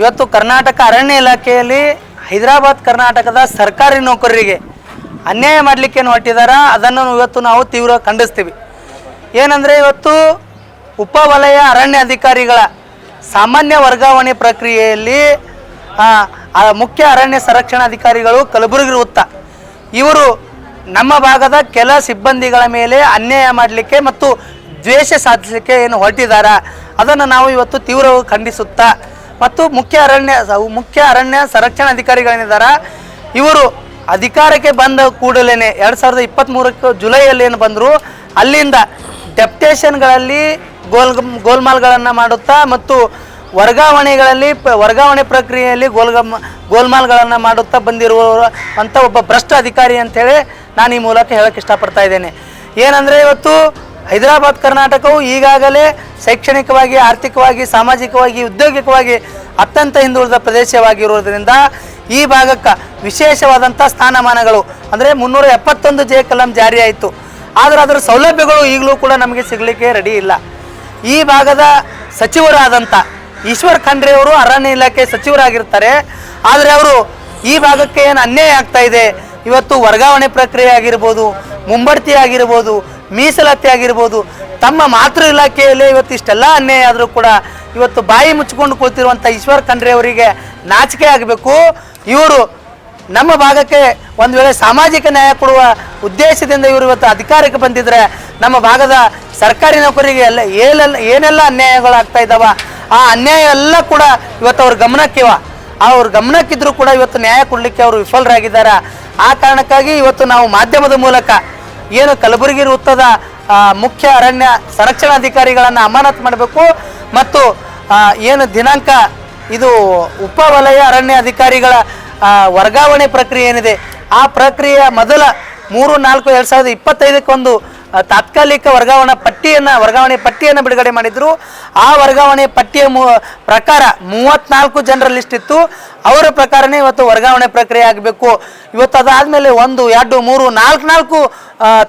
ಇವತ್ತು ಕರ್ನಾಟಕ ಅರಣ್ಯ ಇಲಾಖೆಯಲ್ಲಿ ಹೈದರಾಬಾದ್ ಕರ್ನಾಟಕದ ಸರ್ಕಾರಿ ನೌಕರರಿಗೆ ಅನ್ಯಾಯ ಮಾಡಲಿಕ್ಕೆ ಹೊಟ್ಟಿದಾರ ಅದನ್ನು ಇವತ್ತು ನಾವು ತೀವ್ರ ಖಂಡಿಸ್ತೀವಿ. ಏನಂದರೆ ಇವತ್ತು ಉಪವಲಯ ಅರಣ್ಯ ಅಧಿಕಾರಿಗಳ ಸಾಮಾನ್ಯ ವರ್ಗಾವಣೆ ಪ್ರಕ್ರಿಯೆಯಲ್ಲಿ ಮುಖ್ಯ ಅರಣ್ಯ ಸಂರಕ್ಷಣಾ ಅಧಿಕಾರಿಗಳು ಕಲಬುರಗಿ ವೃತ್ತ ಇವರು ನಮ್ಮ ಭಾಗದ ಕೆಲ ಸಿಬ್ಬಂದಿಗಳ ಮೇಲೆ ಅನ್ಯಾಯ ಮಾಡಲಿಕ್ಕೆ ಮತ್ತು ದ್ವೇಷ ಸಾಧಿಸಲಿಕ್ಕೆ ಏನು ಹೊರಟಿದ್ದಾರೆ ಅದನ್ನು ನಾವು ಇವತ್ತು ತೀವ್ರವಾಗಿ ಖಂಡಿಸುತ್ತಾ ಮತ್ತು ಮುಖ್ಯ ಅರಣ್ಯ ಮುಖ್ಯ ಅರಣ್ಯ ಸಂರಕ್ಷಣಾ ಅಧಿಕಾರಿಗಳೇನಿದ್ದಾರೆ, ಇವರು ಅಧಿಕಾರಕ್ಕೆ ಬಂದ ಕೂಡಲೇ ಎರಡು ಸಾವಿರದ ಇಪ್ಪತ್ತ್ಮೂರಕ್ಕೆ ಜುಲೈಯಲ್ಲಿ ಏನು ಬಂದರು, ಅಲ್ಲಿಂದ ಡೆಪ್ಟೇಷನ್ಗಳಲ್ಲಿ ಗೋಲ್ ಗೋಲ್ಮಾಲ್ಗಳನ್ನು ಮಾಡುತ್ತಾ ಮತ್ತು ವರ್ಗಾವಣೆಗಳಲ್ಲಿ ಪ ವರ್ಗಾವಣೆ ಪ್ರಕ್ರಿಯೆಯಲ್ಲಿ ಗೋಲ್ಗಮ್ ಗೋಲ್ಮಾಲ್ಗಳನ್ನು ಮಾಡುತ್ತಾ ಬಂದಿರುವ ಅಂಥ ಒಬ್ಬ ಭ್ರಷ್ಟ ಅಧಿಕಾರಿ ಅಂತೇಳಿ ನಾನು ಈ ಮೂಲಕ ಹೇಳಕ್ಕೆ ಇಷ್ಟಪಡ್ತಾ ಇದ್ದೇನೆ. ಏನಂದರೆ ಇವತ್ತು ಹೈದರಾಬಾದ್ ಕರ್ನಾಟಕವು ಈಗಾಗಲೇ ಶೈಕ್ಷಣಿಕವಾಗಿ, ಆರ್ಥಿಕವಾಗಿ, ಸಾಮಾಜಿಕವಾಗಿ, ಉದ್ಯೋಗಿಕವಾಗಿ ಅತ್ಯಂತ ಹಿಂದುಳಿದ ಪ್ರದೇಶವಾಗಿರುವುದರಿಂದ ಈ ಭಾಗಕ್ಕೆ ವಿಶೇಷವಾದಂಥ ಸ್ಥಾನಮಾನಗಳು. ಅಂದರೆ ಮುನ್ನೂರ ಎಪ್ಪತ್ತೊಂದು ಜೆ ಕಲಂ ಜಾರಿಯಾಯಿತು ಆದರೆ ಅದರ ಸೌಲಭ್ಯಗಳು ಈಗಲೂ ಕೂಡ ನಮಗೆ ಸಿಗಲಿಕ್ಕೆ ರೆಡಿ ಇಲ್ಲ. ಈ ಭಾಗದ ಸಚಿವರಾದಂಥ ಈಶ್ವರ್ ಖಂಡ್ರೆ ಅವರು ಅರಣ್ಯ ಇಲಾಖೆ ಸಚಿವರಾಗಿರ್ತಾರೆ. ಆದರೆ ಅವರು ಈ ಭಾಗಕ್ಕೆ ಏನು ಅನ್ಯಾಯ ಆಗ್ತಾ ಇದೆ? ಇವತ್ತು ವರ್ಗಾವಣೆ ಪ್ರಕ್ರಿಯೆ ಆಗಿರ್ಬೋದು, ಮುಂಬಡ್ತಿ ಆಗಿರ್ಬೋದು ಮೀಸಲಾತಿ ಆಗಿರ್ಬೋದು ತಮ್ಮ ಮಾತೃ ಇಲಾಖೆಯಲ್ಲಿ ಇವತ್ತು ಇಷ್ಟೆಲ್ಲ ಅನ್ಯಾಯ ಆದರೂ ಕೂಡ ಇವತ್ತು ಬಾಯಿ ಮುಚ್ಚಿಕೊಂಡು ಕೂತಿರುವಂಥ ಈಶ್ವರ್ ಖಂಡ್ರೆ ಅವರಿಗೆ ನಾಚಿಕೆ ಆಗಬೇಕು. ಇವರು ನಮ್ಮ ಭಾಗಕ್ಕೆ ಒಂದು ವೇಳೆ ಸಾಮಾಜಿಕ ನ್ಯಾಯ ಕೊಡುವ ಉದ್ದೇಶದಿಂದ ಇವರು ಇವತ್ತು ಅಧಿಕಾರಕ್ಕೆ ಬಂದಿದ್ರೆ ನಮ್ಮ ಭಾಗದ ಸರ್ಕಾರಿ ನೌಕರಿಗೆ ಎಲ್ಲ ಏನೆಲ್ಲ ಏನೆಲ್ಲ ಅನ್ಯಾಯಗಳಾಗ್ತಾ ಇದ್ದಾವ ಆ ಅನ್ಯಾಯ ಎಲ್ಲ ಕೂಡ ಇವತ್ತು ಅವ್ರ ಗಮನಕ್ಕಿವ ಅವ್ರ ಗಮನಕ್ಕಿದ್ರು ಕೂಡ ಇವತ್ತು ನ್ಯಾಯ ಕೊಡಲಿಕ್ಕೆ ಅವರು ವಿಫಲರಾಗಿದ್ದಾರೆ. ಆ ಕಾರಣಕ್ಕಾಗಿ ಇವತ್ತು ನಾವು ಮಾಧ್ಯಮದ ಮೂಲಕ ಏನು ಕಲಬುರಗಿ ವೃತ್ತದ ಮುಖ್ಯ ಅರಣ್ಯ ಸಂರಕ್ಷಣಾಧಿಕಾರಿಗಳನ್ನು ಅಮಾನತು ಮಾಡಬೇಕು ಮತ್ತು ಏನು ದಿನಾಂಕ, ಇದು ಉಪವಲಯ ಅರಣ್ಯ ಅಧಿಕಾರಿಗಳ ವರ್ಗಾವಣೆ ಪ್ರಕ್ರಿಯೆ ಏನಿದೆ, ಆ ಪ್ರಕ್ರಿಯೆಯ ಮೊದಲ ಮೂರು ನಾಲ್ಕು ಎರಡು ಸಾವಿರದ ಇಪ್ಪತ್ತೈದಕ್ಕೊಂದು ತಾತ್ಕಾಲಿಕ ವರ್ಗಾವಣಾ ಪಟ್ಟಿಯನ್ನು, ವರ್ಗಾವಣೆ ಪಟ್ಟಿಯನ್ನು ಬಿಡುಗಡೆ ಮಾಡಿದ್ರು. ಆ ವರ್ಗಾವಣೆ ಪಟ್ಟಿಯ ಮು, ಪ್ರಕಾರ ಮೂವತ್ನಾಲ್ಕು ಜನರ ಲಿಸ್ಟ್ ಇತ್ತು. ಅವರ ಪ್ರಕಾರನೇ ಇವತ್ತು ವರ್ಗಾವಣೆ ಪ್ರಕ್ರಿಯೆ ಆಗಬೇಕು. ಇವತ್ತು ಅದಾದಮೇಲೆ ಒಂದು, ಎರಡು, ಮೂರು, ನಾಲ್ಕು ನಾಲ್ಕು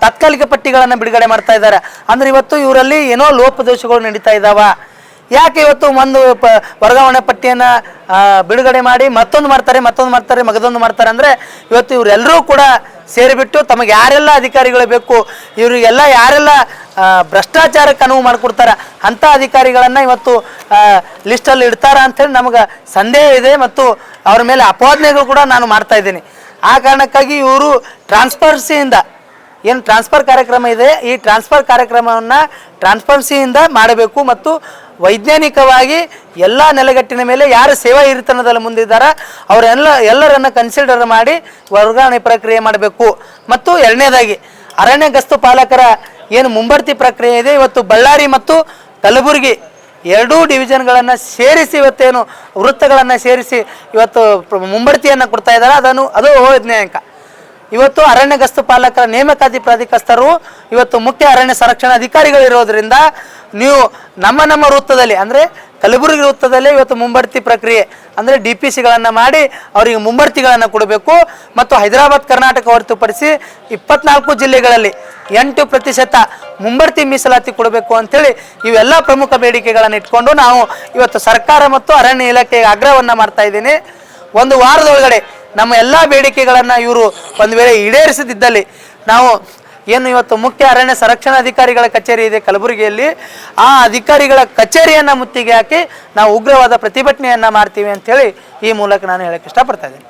ತಾತ್ಕಾಲಿಕ ಪಟ್ಟಿಗಳನ್ನು ಬಿಡುಗಡೆ ಮಾಡ್ತಾ ಇದ್ದಾರೆ. ಅಂದ್ರೆ ಇವತ್ತು ಇವರಲ್ಲಿ ಏನೋ ಲೋಪದೋಷಗಳು ನಡೀತಾ ಇದ್ದಾವ ಯಾಕೆ ಇವತ್ತು ಒಂದು ವರ್ಗಾವಣೆ ಪಟ್ಟಿಯನ್ನು ಬಿಡುಗಡೆ ಮಾಡಿ ಮತ್ತೊಂದು ಮಾಡ್ತಾರೆ ಮತ್ತೊಂದು ಮಾಡ್ತಾರೆ, ಮಗದೊಂದು ಮಾಡ್ತಾರೆ ಅಂದರೆ ಇವತ್ತು ಇವರೆಲ್ಲರೂ ಕೂಡ ಸೇರಿಬಿಟ್ಟು ತಮಗೆ ಯಾರೆಲ್ಲ ಅಧಿಕಾರಿಗಳು ಬೇಕು, ಇವರಿಗೆಲ್ಲ ಯಾರೆಲ್ಲ ಭ್ರಷ್ಟಾಚಾರಕ್ಕೆ ಅನುವು ಮಾಡಿಕೊಡ್ತಾರೆ, ಅಂಥ ಅಧಿಕಾರಿಗಳನ್ನು ಇವತ್ತು ಲಿಸ್ಟಲ್ಲಿ ಇಡ್ತಾರ ಅಂಥೇಳಿ ನಮಗೆ ಸಂದೇಹ ಇದೆ ಮತ್ತು ಅವ್ರ ಮೇಲೆ ಅಪವಾದನೆಗಳು ಕೂಡ ನಾನು ಮಾಡ್ತಾ ಇದ್ದೀನಿ. ಆ ಕಾರಣಕ್ಕಾಗಿ ಇವರು ಟ್ರಾನ್ಸ್ಪರ್ಸಿಯಿಂದ ಏನು ಟ್ರಾನ್ಸ್ಫರ್ ಕಾರ್ಯಕ್ರಮ ಇದೆ? ಈ ಟ್ರಾನ್ಸ್ಫರ್ ಕಾರ್ಯಕ್ರಮವನ್ನು ಟ್ರಾನ್ಸ್ಪರೆನ್ಸಿಯಿಂದ ಮಾಡಬೇಕು ಮತ್ತು ವೈಜ್ಞಾನಿಕವಾಗಿ ಎಲ್ಲ ನೆಲೆಗಟ್ಟಿನ ಮೇಲೆ ಯಾರು ಸೇವಾ ಹಿರಿತನದಲ್ಲಿ ಮುಂದಿದ್ದಾರ, ಅವರೆಲ್ಲ ಎಲ್ಲರನ್ನ ಕನ್ಸಿಡರ್ ಮಾಡಿ ವರ್ಗಾವಣೆ ಪ್ರಕ್ರಿಯೆ ಮಾಡಬೇಕು. ಮತ್ತು ಎರಡನೇದಾಗಿ, ಅರಣ್ಯ ಗಸ್ತು ಪಾಲಕರ ಏನು ಮುಂಬಡ್ತಿ ಪ್ರಕ್ರಿಯೆ ಇದೆ, ಇವತ್ತು ಬಳ್ಳಾರಿ ಮತ್ತು ಕಲಬುರಗಿ ಎರಡೂ ಡಿವಿಷನ್ಗಳನ್ನು ಸೇರಿಸಿ ಇವತ್ತೇನು ವೃತ್ತಗಳನ್ನು ಸೇರಿಸಿ ಇವತ್ತು ಮುಂಬಡ್ತಿಯನ್ನು ಕೊಡ್ತಾ ಇದ್ದಾರೆ, ಅದನ್ನು ಅದು ಅವೈಜ್ಞಾನಿಕ ಇವತ್ತು ಅರಣ್ಯ ಗಸ್ತು ಪಾಲಕರ ನೇಮಕಾತಿ ಪ್ರಾಧಿಕರ್ತರು ಇವತ್ತು ಮುಖ್ಯ ಅರಣ್ಯ ಸಂರಕ್ಷಣಾ ಅಧಿಕಾರಿಗಳು ಇರೋದ್ರಿಂದ ನೀವು ನಮ್ಮ ನಮ್ಮ ವೃತ್ತದಲ್ಲಿ, ಅಂದರೆ ಕಲಬುರಗಿ ವೃತ್ತದಲ್ಲಿ ಇವತ್ತು ಮುಂಬಡ್ತಿ ಪ್ರಕ್ರಿಯೆ, ಅಂದರೆ ಡಿ ಪಿ ಸಿಗಳನ್ನು ಮಾಡಿ ಅವರಿಗೆ ಮುಂಬಡ್ತಿಗಳನ್ನು ಕೊಡಬೇಕು ಮತ್ತು ಹೈದರಾಬಾದ್, ಕರ್ನಾಟಕ ಹೊರತುಪಡಿಸಿ ಇಪ್ಪತ್ನಾಲ್ಕು ಜಿಲ್ಲೆಗಳಲ್ಲಿ ಎಂಟು ಪ್ರತಿಶತ ಮುಂಬಡ್ತಿ ಮೀಸಲಾತಿ ಕೊಡಬೇಕು ಅಂತೇಳಿ ಇವೆಲ್ಲ ಪ್ರಮುಖ ಬೇಡಿಕೆಗಳನ್ನು ಇಟ್ಕೊಂಡು ನಾವು ಇವತ್ತು ಸರ್ಕಾರ ಮತ್ತು ಅರಣ್ಯ ಇಲಾಖೆಗೆ ಆಗ್ರಹವನ್ನು ಮಾಡ್ತಾ ಇದ್ದೀನಿ. ಒಂದು ವಾರದೊಳಗಡೆ ನಮ್ಮ ಎಲ್ಲ ಬೇಡಿಕೆಗಳನ್ನು ಇವರು ಒಂದು ವೇಳೆ ಈಡೇರಿಸದಿದ್ದಲ್ಲಿ ನಾವು ಏನು ಇವತ್ತು ಮುಖ್ಯ ಅರಣ್ಯ ಸಂರಕ್ಷಣಾ ಅಧಿಕಾರಿಗಳ ಕಚೇರಿ ಇದೆ ಕಲಬುರಗಿಯಲ್ಲಿ, ಆ ಅಧಿಕಾರಿಗಳ ಕಚೇರಿಯನ್ನು ಮುತ್ತಿಗೆ ಹಾಕಿ ನಾವು ಉಗ್ರವಾದ ಪ್ರತಿಭಟನೆಯನ್ನು ಮಾಡ್ತೀವಿ ಅಂತೇಳಿ ಈ ಮೂಲಕ ನಾನು ಹೇಳಕ್ಕೆ ಇಷ್ಟಪಡ್ತಾ ಇದ್ದೀನಿ.